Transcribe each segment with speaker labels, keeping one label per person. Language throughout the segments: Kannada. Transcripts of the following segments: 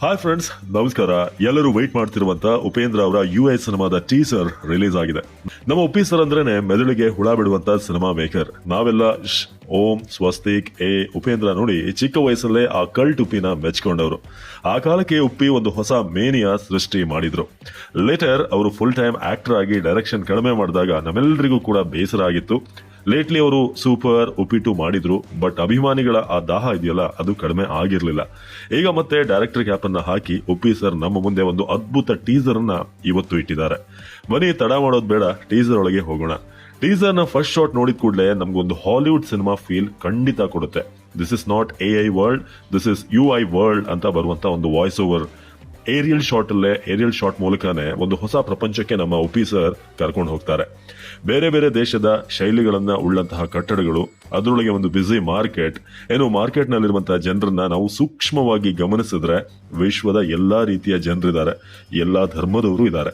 Speaker 1: ಹಾಯ್ ಫ್ರೆಂಡ್ಸ್ ನಮಸ್ಕಾರ. ಎಲ್ಲರೂ ವೈಟ್ ಮಾಡ್ತಿರುವಂತ ಉಪೇಂದ್ರ ಅವರ ಯು ಎಸ್ ಸಿನಿಮಾದ ಟೀಸರ್ ರಿಲೀಸ್ ಆಗಿದೆ. ನಮ್ಮ ಉಪ್ಪಿ ಸರ್ ಅಂದ್ರೇನೆ ಮೆದುಳಿಗೆ ಹುಳ ಬಿಡುವಂತ ಸಿನಿಮಾ ಮೇಕರ್ ನಾವೆಲ್ಲ ಓಂ, ಸ್ವಸ್ತಿಕ್, ಎ, ಉಪೇಂದ್ರ ನೋಡಿ ಚಿಕ್ಕ ವಯಸ್ಸಲ್ಲೇ ಆ ಕಲ್ಟ್ ಉಪ್ಪಿನ ಮೆಚ್ಕೊಂಡವರು. ಆ ಕಾಲಕ್ಕೆ ಉಪ್ಪಿ ಒಂದು ಹೊಸ ಮೇನಿಯ ಸೃಷ್ಟಿ ಮಾಡಿದ್ರು. ಲೇಟರ್ ಅವರು ಫುಲ್ ಟೈಮ್ ಆಕ್ಟರ್ ಆಗಿ ಡೈರೆಕ್ಷನ್ ಕಡಿಮೆ ಮಾಡಿದಾಗ ನಮ್ಮೆಲ್ಲರಿಗೂ ಕೂಡ ಬೇಸರ ಆಗಿತ್ತು. ಲೇಟ್ಲಿ ಅವರು ಸೂಪರ್ ಉಪ್ಪಿಟ್ಟು ಮಾಡಿದ್ರು ಬಟ್ ಅಭಿಮಾನಿಗಳ ಆ ದಾಹ ಇದೆಯಲ್ಲ, ಅದು ಕಡಿಮೆ ಆಗಿರಲಿಲ್ಲ. ಈಗ ಮತ್ತೆ ಡೈರೆಕ್ಟರ್ ಕ್ಯಾಪ್ ಅನ್ನ ಹಾಕಿ ಉಪ್ಪಿ ಸರ್ ನಮ್ಮ ಮುಂದೆ ಒಂದು ಅದ್ಭುತ ಟೀಸರ್ ಅನ್ನ ಇವತ್ತು ಇಟ್ಟಿದ್ದಾರೆ. ಬನ್ನಿ, ತಡ ಮಾಡೋದು ಬೇಡ ಟೀಸರ್ ಒಳಗೆ ಹೋಗೋಣ. ಟೀಸರ್ನ ಫಸ್ಟ್ ಶಾಟ್ ನೋಡಿದ ಕೂಡಲೇ ನಮ್ಗೊಂದು ಹಾಲಿವುಡ್ ಸಿನಿಮಾ ಫೀಲ್ ಖಂಡಿತ ಕೊಡುತ್ತೆ. This is not A I world this is U I world ಅಂತ ಬರುವಂತ ಒಂದು ವಾಯ್ಸ್ ಓವರ್ ಏರಿಯಲ್ ಶಾಟ್ ಅಲ್ಲೇ ಏರಿಯಲ್ ಶಾಟ್ ಮೂಲಕನೇ ಒಂದು ಹೊಸ ಪ್ರಪಂಚಕ್ಕೆ ನಮ್ಮ ಉಪಿ ಸರ್ ಕರ್ಕೊಂಡು ಹೋಗ್ತಾರೆ. ಬೇರೆ ಬೇರೆ ದೇಶದ ಶೈಲಿಗಳನ್ನ ಉಳ್ಳಂತಹ ಕಟ್ಟಡಗಳು, ಅದರೊಳಗೆ ಒಂದು ಬ್ಯುಸಿ ಮಾರ್ಕೆಟ್ ಏನು ಮಾರ್ಕೆಟ್ ನಲ್ಲಿರುವಂತಹ ಜನರನ್ನ ನಾವು ಸೂಕ್ಷ್ಮವಾಗಿ ಗಮನಿಸಿದ್ರೆ ವಿಶ್ವದ ಎಲ್ಲಾ ರೀತಿಯ ಜನರಿದ್ದಾರೆ, ಎಲ್ಲಾ ಧರ್ಮದವರು ಇದ್ದಾರೆ.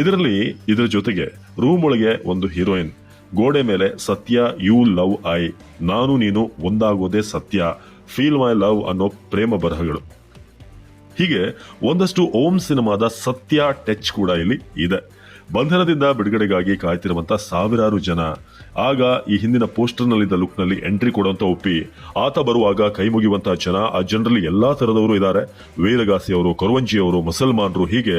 Speaker 1: ಇದರಲ್ಲಿ ಇದರ ಜೊತೆಗೆ ರೂಮ್ ಒಳಗೆ ಒಂದು ಹೀರೋಯಿನ್ ಗೋಡೆ ಮೇಲೆ ಸತ್ಯ ಯು ಲವ್ ಐ ನಾನು ನೀನು ಒಂದಾಗೋದೇ ಸತ್ಯ ಫೀಲ್ ಮೈ ಲವ್ ಅನ್ನೋ ಪ್ರೇಮ ಬರಹಗಳು. ಹೀಗೆ ಒಂದಷ್ಟು ಓಂ ಸಿನಿಮಾದ ಸತ್ಯ ಟಚ್ ಕೂಡ ಇಲ್ಲಿ ಇದೆ. ಬಂಧನದಿಂದ ಬಿಡುಗಡೆಗಾಗಿ ಕಾಯ್ತಿರುವಂತ ಸಾವಿರಾರು ಜನ. ಆಗ ಈ ಹಿಂದಿನ ಪೋಸ್ಟರ್ ನಲ್ಲಿದ್ದ ಲುಕ್ನಲ್ಲಿ ಎಂಟ್ರಿ ಕೊಡುವಂತ ಒಪ್ಪಿ, ಆತ ಬರುವಾಗ ಕೈ ಮುಗಿಯುವಂತಹ ಜನ, ಆ ಜನರಲ್ಲಿ ಎಲ್ಲಾ ತರದವರು ಇದ್ದಾರೆ. ವೀರಗಾಸಿಯವರು ಕರುವಂಜಿಯವರು ಮುಸಲ್ಮಾನರು ಹೀಗೆ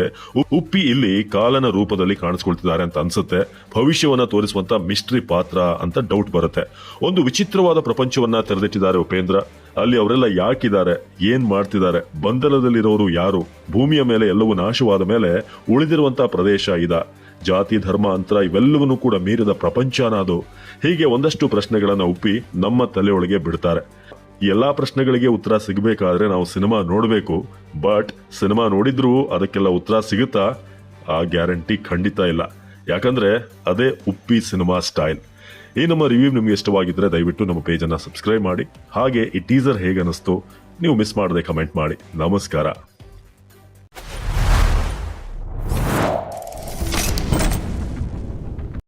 Speaker 1: ಉಪ್ಪಿ ಇಲ್ಲಿ ಕಾಲನ ರೂಪದಲ್ಲಿ ಕಾಣಿಸ್ಕೊಳ್ತಿದ್ದಾರೆ ಅಂತ ಅನ್ಸುತ್ತೆ. ಭವಿಷ್ಯವನ್ನ ತೋರಿಸುವಂತ ಮಿಸ್ಟ್ರಿ ಪಾತ್ರ ಅಂತ ಡೌಟ್ ಬರುತ್ತೆ. ಒಂದು ವಿಚಿತ್ರವಾದ ಪ್ರಪಂಚವನ್ನ ತೆರೆದಿಟ್ಟಿದ್ದಾರೆ ಉಪೇಂದ್ರ. ಅಲ್ಲಿ ಅವರೆಲ್ಲ ಯಾಕಿದ್ದಾರೆ, ಏನ್ ಮಾಡ್ತಿದ್ದಾರೆ, ಬಂಧನದಲ್ಲಿರೋರು ಯಾರು, ಭೂಮಿಯ ಮೇಲೆ ಎಲ್ಲವೂ ನಾಶವಾದ ಮೇಲೆ ಉಳಿದಿರುವಂತಹ ಪ್ರದೇಶ ಇದ. ಜಾತಿ, ಧರ್ಮ, ಅಂತರ ಇವೆಲ್ಲವನ್ನೂ ಕೂಡ ಮೀರಿದ ಪ್ರಪಂಚನ ಅದು ಹೀಗೆ ಒಂದಷ್ಟು ಪ್ರಶ್ನೆಗಳನ್ನ ಒಪ್ಪಿ ನಮ್ಮ ತಲೆಯೊಳಗೆ ಬಿಡ್ತಾರೆ. ಎಲ್ಲಾ ಪ್ರಶ್ನೆಗಳಿಗೆ ಉತ್ತರ ಸಿಗಬೇಕಾದ್ರೆ ನಾವು ಸಿನಿಮಾ ನೋಡಬೇಕು. ಬಟ್ ಸಿನಿಮಾ ನೋಡಿದ್ರೂ ಅದಕ್ಕೆಲ್ಲ ಉತ್ತರ ಸಿಗುತ್ತಾ? ಆ ಗ್ಯಾರಂಟಿ ಖಂಡಿತ ಇಲ್ಲ. ಯಾಕಂದ್ರೆ ಅದೇ ಉಪ್ಪಿ ಸಿನಿಮಾ ಸ್ಟೈಲ್. ಈ ನಮ್ಮ ರಿವ್ಯೂ ನಿಮ್ಗೆ ಇಷ್ಟವಾಗಿದ್ದರೆ ದಯವಿಟ್ಟು ನಮ್ಮ ಪೇಜನ್ನು ಸಬ್ಸ್ಕ್ರೈಬ್ ಮಾಡಿ. ಹಾಗೆ ಈ ಟೀಸರ್ ಹೇಗೆ ಅನಿಸ್ತು ನೀವು ಮಿಸ್ ಮಾಡದೆ ಕಮೆಂಟ್ ಮಾಡಿ. ನಮಸ್ಕಾರ.